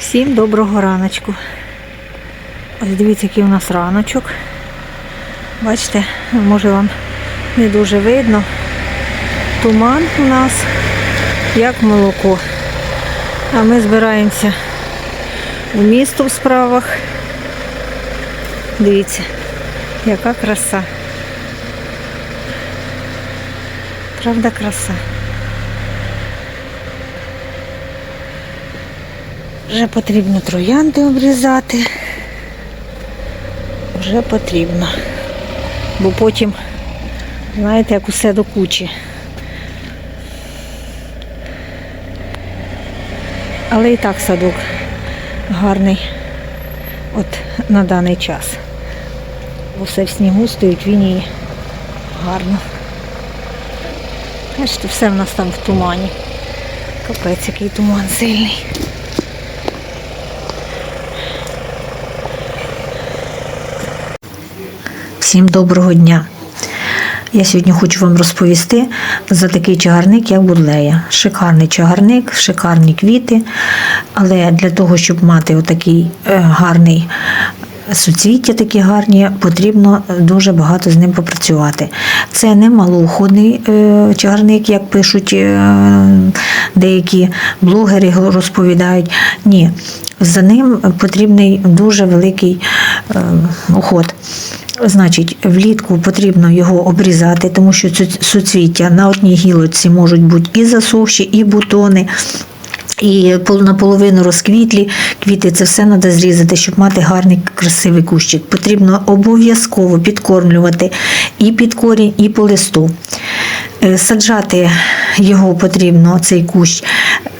Всім доброго раночку. Ось дивіться, який у нас раночок. Бачите, може вам не дуже видно. Туман у нас, як молоко. А ми збираємося у місто в справах. Дивіться, яка краса. Правда, краса. Вже потрібно троянди обрізати. Вже потрібно. Бо потім, знаєте, як усе до кучі. Але і так садок гарний от на даний час. Бо все в снігу стоїть, він і гарно. Бачите, все в нас там в тумані. Капець, який туман сильний. Всім доброго дня! Я сьогодні хочу вам розповісти за такий чагарник, як будлея. Шикарний чагарник, шикарні квіти. Але для того, щоб мати отакий е, гарний суцвіття, такі гарні, потрібно дуже багато з ним попрацювати. Це не малоуходний е, чагарник, як пишуть е, деякі блогери, розповідають. Ні, за ним потрібний дуже великий уход. Значить, влітку потрібно його обрізати, тому що суцвіття на одній гілочці можуть бути і засохші, і бутони. І наполовину розквітлі квіти, це все треба зрізати, щоб мати гарний красивий кущик. Потрібно обов'язково підкормлювати і під корінь, і по листу. Е, Саджати його потрібно, цей кущ,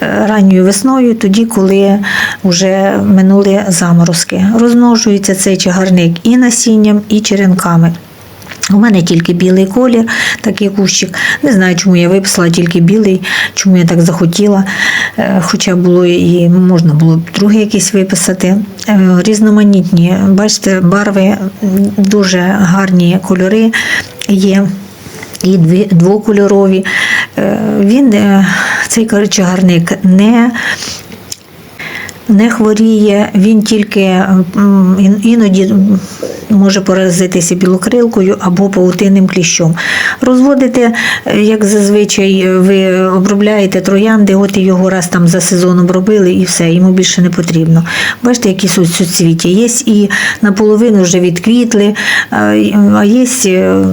е, ранньою весною, тоді, коли вже минули заморозки. Розмножується цей чагарник і насінням, і черенками. У мене тільки білий колір, такий кущик. Не знаю, чому я виписала тільки білий, чому я так захотіла. Е, Хоча було і можна було б другий якийсь виписати. Е, Різноманітні, бачите, барви, дуже гарні кольори є. І двокольорові. Е, Він цей чагарник не не хворіє, він тільки іноді може поразитися білокрилкою або паутинним кліщом. Розводите, е, як зазвичай, е, ви обробляєте троянди, от і його раз там за сезон обробили і все, йому більше не потрібно. Бачите, які су- суцвіття. Є і наполовину вже відквітли, а є е,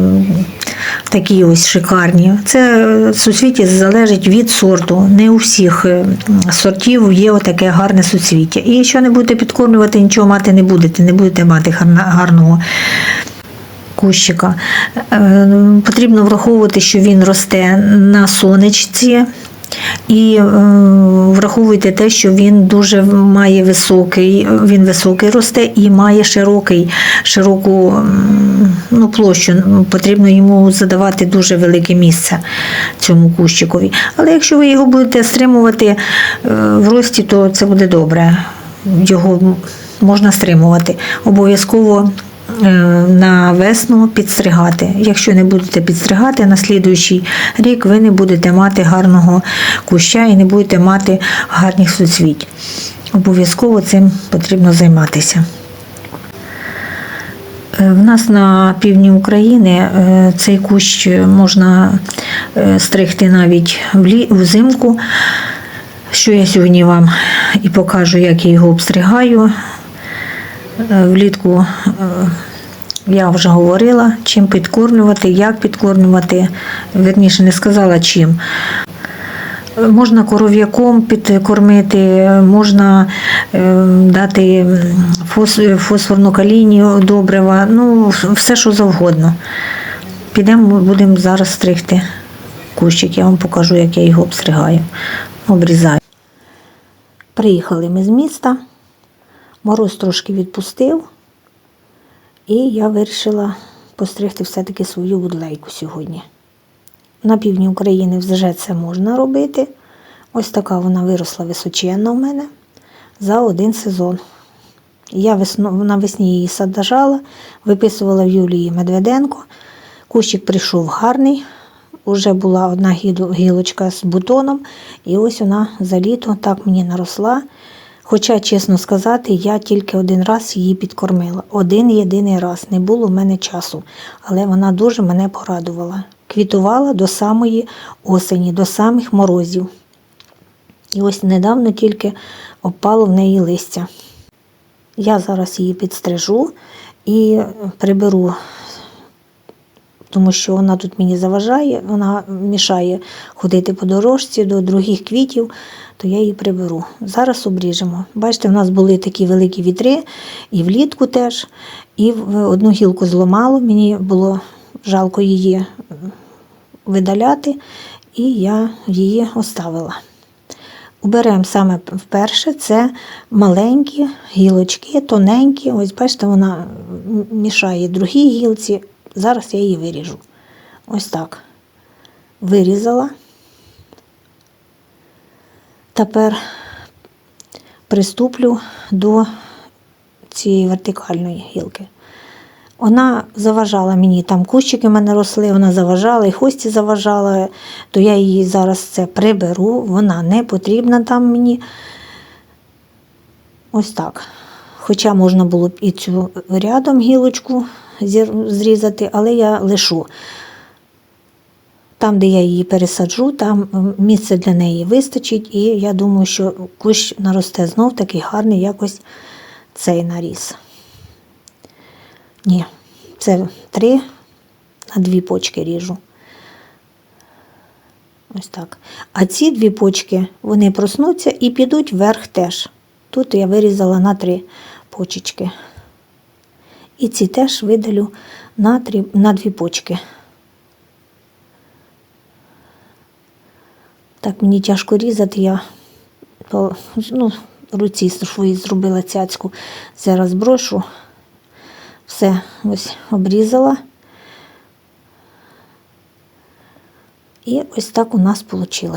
такі ось шикарні. Це е, суцвіття залежить від сорту. Не у всіх е, сортів є отаке гарне суцвіття. І якщо не будете підкормлювати, нічого мати не будете, не будете мати гарна- гарного кущика. Е, Потрібно враховувати, що він росте на сонечці. І е, враховуйте те, що він дуже має високий, він високий росте і має широкий, широку ну, площу. Потрібно йому задавати дуже велике місце цьому кущикові. Але якщо ви його будете стримувати е, в рості, то це буде добре. Його можна стримувати. Обов'язково на весну підстригати. Якщо не будете підстригати, на слідуючий рік ви не будете мати гарного куща і не будете мати гарних суцвіть. Обов'язково цим потрібно займатися. Е, В нас на півдні України е, цей кущ можна е, стригти навіть взимку, що я сьогодні вам і покажу, як я його обстригаю. Е, Влітку е, я вже говорила, чим підкормлювати, як підкормлювати. Верніше не сказала чим. Можна коров'яком підкормити, можна е, дати фосфорну калінію добрива, ну все, що завгодно. Підемо, будемо зараз стригти кущик. Я вам покажу, як я його обстригаю, обрізаю. Приїхали ми з міста. Мороз трошки відпустив, і я вирішила постригти все-таки свою будлейку сьогодні. На півдні України вже це можна робити. Ось така вона виросла височенна в мене за один сезон. Я навесні її саджала, виписувала в Юлії Медведенко. Кущик прийшов гарний. Уже була одна гілочка з бутоном, і ось вона за літо так мені наросла. Хоча, чесно сказати, я тільки один раз її підкормила. Один єдиний раз. Не було в мене часу. Але вона дуже мене порадувала. Квітувала до самої осені, до самих морозів. І ось недавно тільки опало в неї листя. Я зараз її підстрижу і приберу, тому що вона тут мені заважає, вона мішає ходити по дорожці до других квітів, то я її приберу. Зараз обріжемо. Бачите, в нас були такі великі вітри, і влітку теж, і в одну гілку зламало, мені було жалко її видаляти, і я її оставила. Уберемо саме вперше це маленькі гілочки, тоненькі. Ось бачите, вона мішає другій гілці. Зараз я її виріжу. Ось так. Вирізала. Тепер приступлю до цієї вертикальної гілки. Вона заважала мені, там кущики в мене росли, вона заважала, і хості заважала, то я її зараз це приберу, вона не потрібна там мені. Ось так. Хоча можна було б і цю рядом гілочку зрізати, але я лишу. Там, де я її пересаджу, там місце для неї вистачить, і я думаю, що кущ наросте знов такий гарний, якось цей наріс. Ні, це три на дві почки ріжу. Ось так. А ці дві почки вони проснуться і підуть вверх теж. Тут я вирізала на три почечки. І ці теж видалю на, три, на дві почки. Так мені тяжко різати, я по ну, руці свої зробила цяцьку. Зараз брошу. Все, ось обрізала. І ось так у нас вийшло.